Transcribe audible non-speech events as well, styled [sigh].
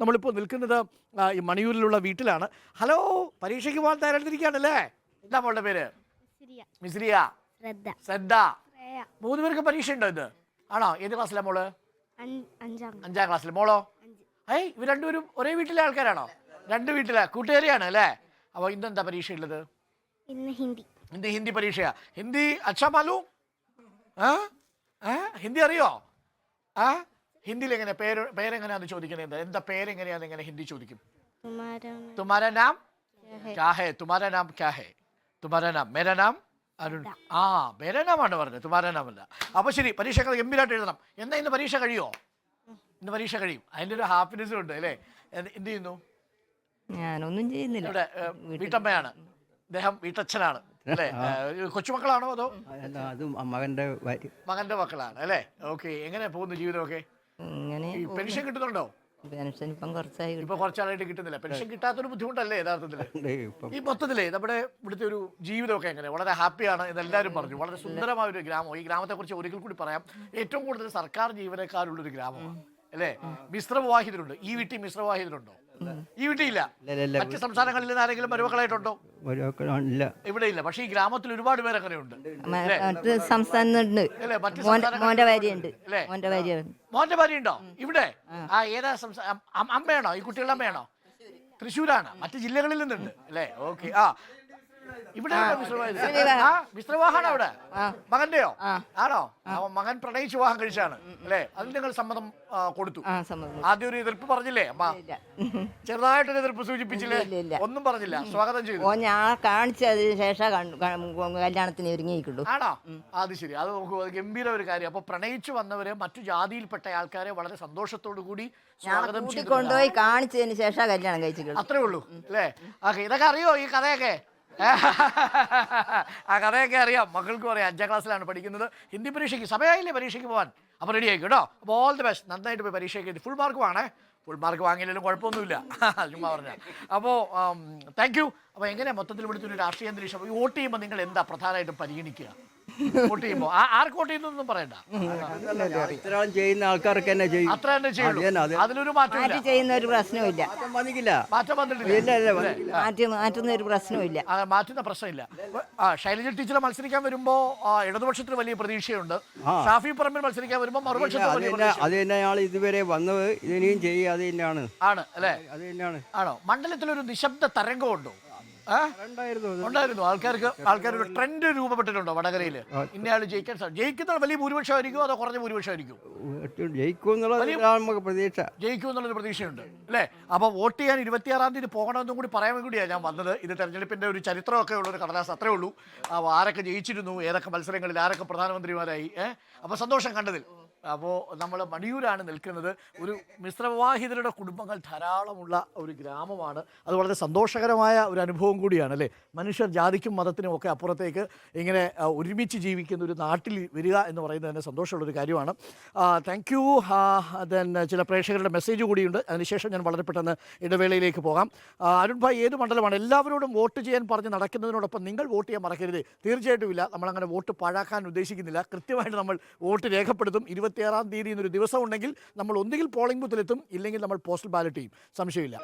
നമ്മളിപ്പോൾ നിൽക്കുന്നത് ഈ മണിയൂരിലുള്ള വീട്ടിലാണ്. ഹലോ പരീക്ഷയ്ക്ക് പോകാൻ തയ്യാറെടുത്തിരിക്കുകയാണല്ലേ? എന്താ മോളുടെ പേര്? സിരിയ മിസ്രിയ. ശ്രദ്ധ. മൂന്ന് പേർക്ക് പരീക്ഷ ഉണ്ടോ ഇത്? ആണോ? ഏത് ക്ലാസ്സിലാണ് മോൾ? അഞ്ചാം ക്ലാസ്സിൽ മോളോ? ഏയ് ഇവർ രണ്ടുപേരും ഒരേ വീട്ടിലെ ആൾക്കാരാണോ? രണ്ട് വീട്ടിലെ കൂട്ടുകാരിയാണ് അല്ലേ? അപ്പോൾ ഇന്ന് എന്താ പരീക്ഷ ഉള്ളത് ഇന്ന് ഹിന്ദി. ഹിന്ദി ഹിന്ദി പരീക്ഷയാ. ഹിന്ദി അച്ഛാ മാലൂ? ആ? ഹിന്ദി അറിയോ? ആ? ഹിന്ദിയിൽ എങ്ങനെ പേര് പേരെങ്ങനെയാന്ന് ചോദിക്കുന്നത് എന്താ? പേരെങ്ങനെയാന്ന് എങ്ങനെ ഹിന്ദി ചോദിക്കും? തുമാര നാം. ക്യാ ഹേ തുമാര നാം ക്യാ ഹേ തുമാര നാം മേര നാം അരുൺ. ആ മേര നാമാണ് പറഞ്ഞത്. തുമാര നാമല്ല അപ്പൊ ശരി പരീക്ഷകൾ ഗംഭീരമായിട്ട് എഴുതണം. എന്താ ഇന്ന് പരീക്ഷ കഴിയോ? ഇന്ന് പരീക്ഷ കഴിയും. അതിന്റെ ഒരു ഹാപ്പിനെസ്സും ഉണ്ട് അല്ലേ? എന്ത് എന്ത് ചെയ്യുന്നു? ഞാനൊന്നും ചെയ്യുന്നില്ല. ഇവിടെ വീട്ടമ്മയാണ്. അദ്ദേഹം വീട്ടച്ഛനാണ്. അല്ലേ? കൊച്ചുമക്കളാണോ അതോ? അതും മകന്റെ മകന്റെ മക്കളാണ്. അല്ലേ? ഓക്കെ എങ്ങനെ പോകുന്നു ജീവിതമൊക്കെ? ഇങ്ങനെ ഈ പെൻഷൻ കിട്ടുന്നുണ്ടോ? പെൻഷൻ ഇപ്പം കുറച്ചായി. ഇപ്പൊ കുറച്ചാളായിട്ട് കിട്ടുന്നില്ല. പെൻഷൻ കിട്ടാത്തൊരു ബുദ്ധിമുട്ടല്ലേ യഥാർത്ഥത്തിൽ? [laughs] ഈ മൊത്തത്തിലേ നമ്മുടെ ഇവിടുത്തെ ഒരു ജീവിതമൊക്കെ എങ്ങനെ? വളരെ ഹാപ്പിയാണ് എന്ന് എല്ലാവരും പറഞ്ഞു. വളരെ സുന്ദരമായ ഒരു ഗ്രാമം. ഈ ഗ്രാമത്തെ കുറിച്ച് ഒരിക്കൽ കൂടി പറയാം. ഏറ്റവും കൂടുതൽ സർക്കാർ ജീവനക്കാരുള്ള ഒരു ഗ്രാമമാണ് അല്ലേ? മിശ്രവാഹിതരുണ്ട്. ഈ വീട്ടിൽ മിശ്രവിവാഹിതരുണ്ടോ ഈ ഇല്ല. മറ്റ് സംസ്ഥാനങ്ങളിൽ നിന്ന് ആരെങ്കിലും മരുമക്കളായിട്ടുണ്ടോ? ഇവിടെ ഇല്ല. പക്ഷേ ഈ ഗ്രാമത്തിൽ ഒരുപാട് പേര് അങ്ങനെയുണ്ട് മറ്റ് സംസ്ഥാനത്തുണ്ട്. അല്ലേ? മറ്റ് മോന്റെ ഭാര്യയുണ്ട് അല്ലേ? മോന്റെ ഭാര്യ മോന്റെ ഭാര്യ ഉണ്ടോ? ഇവിടെ? ആ. ഏതാ സംസ്ഥാ അം- അം- അമ്മയാണോ? ഈ കുട്ടികളുടെ അമ്മയാണോ? തൃശ്ശൂരാണ്. മറ്റു ജില്ലകളിൽ നിന്നുണ്ട്. അല്ലേ? ഓക്കെ. ആ. ഇവിടെ മിശ്രവിവാഹാണോ അവിടെ? മകന്റെയോ? ആണോ? മകൻ പ്രണയിച്ച് വിവാഹം കഴിച്ചാണ് അല്ലേ? അതിന് നിങ്ങൾ സമ്മതം കൊടുത്തു. ആദ്യം ഒരു എതിർപ്പ് പറഞ്ഞില്ലേ അമ്മ? ചെറുതായിട്ടൊരു എതിർപ്പ് സൂചിപ്പിച്ചില്ലേ. ഒന്നും പറഞ്ഞില്ല. സ്വാഗതം ചെയ്തു. ഞാൻ കാണിച്ചതിന് ശേഷം കല്യാണത്തിന് ഒരുങ്ങിയിട്ടുള്ളൂ ആണോ? അത് ശരി. അത് നോക്കൂ അത് ഗംഭീര ഒരു കാര്യം. അപ്പൊ പ്രണയിച്ചു വന്നവരെ മറ്റു ജാതിയിൽപ്പെട്ട ആൾക്കാരെ വളരെ സന്തോഷത്തോടു കൂടി സ്വാഗതം കൊണ്ടുപോയി കാണിച്ചതിന് ശേഷം കല്യാണം കഴിച്ചിട്ടുണ്ട് അത്രേ ഉള്ളൂ അല്ലേ? ഇതൊക്കെ അറിയോ ഈ കഥയൊക്കെ? ആ കഥയൊക്കെ അറിയാം. മക്കൾക്കും അറിയാം. അഞ്ചാം ക്ലാസ്സിലാണ് പഠിക്കുന്നത്. ഹിന്ദി പരീക്ഷയ്ക്ക് സമയമായില്ലേ പരീക്ഷയ്ക്ക് പോകാൻ അപ്പോൾ റെഡി ആയിക്കും കേട്ടോ അപ്പോൾ ഓൾ ദി ബെസ്റ്റ് നന്നായിട്ട് പോയി പരീക്ഷയ്ക്ക് എഴുതി. ഫുൾ മാർക്ക് വാങ്ങണേ ഫുൾ മാർക്ക് വാങ്ങിയില്ലെങ്കിലും കുഴപ്പമൊന്നുമില്ല. [laughs] ചുമ്മാ പറഞ്ഞാൽ അപ്പോൾ താങ്ക് യു അപ്പോൾ എങ്ങനെയാണ് മൊത്തത്തിൽ ഇവിടുത്തെ ഒരു രാഷ്ട്രീയ അന്തരീക്ഷം? വോട്ട് ചെയ്യുമ്പോൾ നിങ്ങൾ എന്താ പ്രധാനമായിട്ടും പരിഗണിക്കുക? വോട്ട് ചെയ്യുമ്പോൾ ആർക്ക് വോട്ട് ചെയ്യുന്നൊന്നും പറയണ്ട. ഇത്രയും ചെയ്യുന്ന ആൾക്കാർക്ക് തന്നെ ചെയ്യും. അത്ര തന്നെ ചെയ്യുള്ളൂ. അതിലൊരു മാറ്റി ചെയ്യുന്ന ഒരു പ്രശ്നവുമില്ല മാറ്റം വന്നിക്കില്ല മാറ്റം വന്നിട്ടില്ല. ഇല്ല ഇല്ല? മാറ്റി മാറ്റുന്ന ഒരു ആ, മാറ്റുന്ന പ്രശ്നമില്ല. ആ ശൈലജ ടീച്ചർ മത്സരിക്കാൻ വരുമ്പോ ആ, ഇടതുപക്ഷത്തിന് വലിയ പ്രതീക്ഷയുണ്ട്. ഷാഫി പറമ്പിൽ മത്സരിക്കാൻ വരുമ്പോ മറുപക്ഷത്തിന് അത് വലിയ തന്നെ പ്രതീക്ഷ അത് തന്നെ ആൾ ഇതുവരെ വന്നത് ഇതിനെയും ചെയ്യുക അത് തന്നെയാണ്. ആണ് അല്ലേ? അത് തന്നെയാണ്. ആണോ? മണ്ഡലത്തിൽ ഒരു നിശബ്ദ തരംഗമുണ്ടോ? ഉണ്ടായിരുന്നു. ആൾക്കാർക്ക് ആൾക്കാർ ഒരു ട്രെൻഡ് രൂപപ്പെട്ടിട്ടുണ്ടോ വടകരയിൽ ഇന്നയാൾ ജയിക്കാൻ സാധിക്കും ജയിക്കുന്ന വലിയ ഭൂരിപക്ഷമായിരിക്കും അതോ കുറഞ്ഞ ഭൂരിപക്ഷമായിരിക്കും ആയിരിക്കും പ്രതീക്ഷ. ജയിക്കും എന്നുള്ളൊരു പ്രതീക്ഷയുണ്ട് അല്ലേ? അപ്പോൾ വോട്ട് ചെയ്യാൻ ഇരുപത്തിയാറാം തീയതി പോകണമെന്നും കൂടി പറയാൻ കൂടിയാണ് ഞാൻ വന്നത്. ഇത് തെരഞ്ഞെടുപ്പിന്റെ ഒരു ചരിത്രമൊക്കെ ഉള്ള ഒരു കടലാസ് അത്രേ ഉള്ളൂ. ആരൊക്കെ ജയിച്ചിരുന്നു ഏതൊക്കെ മത്സരങ്ങളിൽ ആരൊക്കെ പ്രധാനമന്ത്രിമാരായി ഏഹ് അപ്പോൾ സന്തോഷം കണ്ടതിൽ. അപ്പോൾ നമ്മൾ മണിയൂരാണ് നിൽക്കുന്നത്. ഒരു മിശ്രവിവാഹിതരുടെ കുടുംബങ്ങൾ ധാരാളമുള്ള ഒരു ഗ്രാമമാണ്. അത് വളരെ സന്തോഷകരമായ ഒരു അനുഭവം കൂടിയാണ് അല്ലേ? മനുഷ്യർ ജാതിക്കും മതത്തിനും ഒക്കെ അപ്പുറത്തേക്ക് ഇങ്ങനെ ഒരുമിച്ച് ജീവിക്കുന്ന ഒരു നാട്ടിൽ വരിക എന്ന് പറയുന്നത് തന്നെ സന്തോഷമുള്ള ഒരു കാര്യമാണ്. താങ്ക് യു ദെൻ ചില പ്രേക്ഷകരുടെ മെസ്സേജ് കൂടിയുണ്ട്. അതിനുശേഷം ഞാൻ വളരെ പെട്ടെന്ന് ഇടവേളയിലേക്ക് പോകാം. അരുൺ ഭായ് ഏത് മണ്ഡലമാണ്? എല്ലാവരോടും വോട്ട് ചെയ്യാൻ പറഞ്ഞ് നടക്കുന്നതിനോടൊപ്പം നിങ്ങൾ വോട്ട് ചെയ്യാൻ മറക്കരുത്. തീർച്ചയായിട്ടും ഇല്ല. നമ്മളങ്ങനെ വോട്ട് പാഴാക്കാൻ ഉദ്ദേശിക്കുന്നില്ല. കൃത്യമായിട്ട് നമ്മൾ വോട്ട് രേഖപ്പെടുത്തും. ഇരുപത്തിയാറാം തീയതി എന്നൊരു ദിവസം ഉണ്ടെങ്കിൽ നമ്മൾ ഒന്നുകിൽ പോളിംഗ് ബൂത്തിലെത്തും ഇല്ലെങ്കിൽ നമ്മൾ പോസ്റ്റൽ ബാലറ്റ് ചെയ്യും. സംശയമില്ല.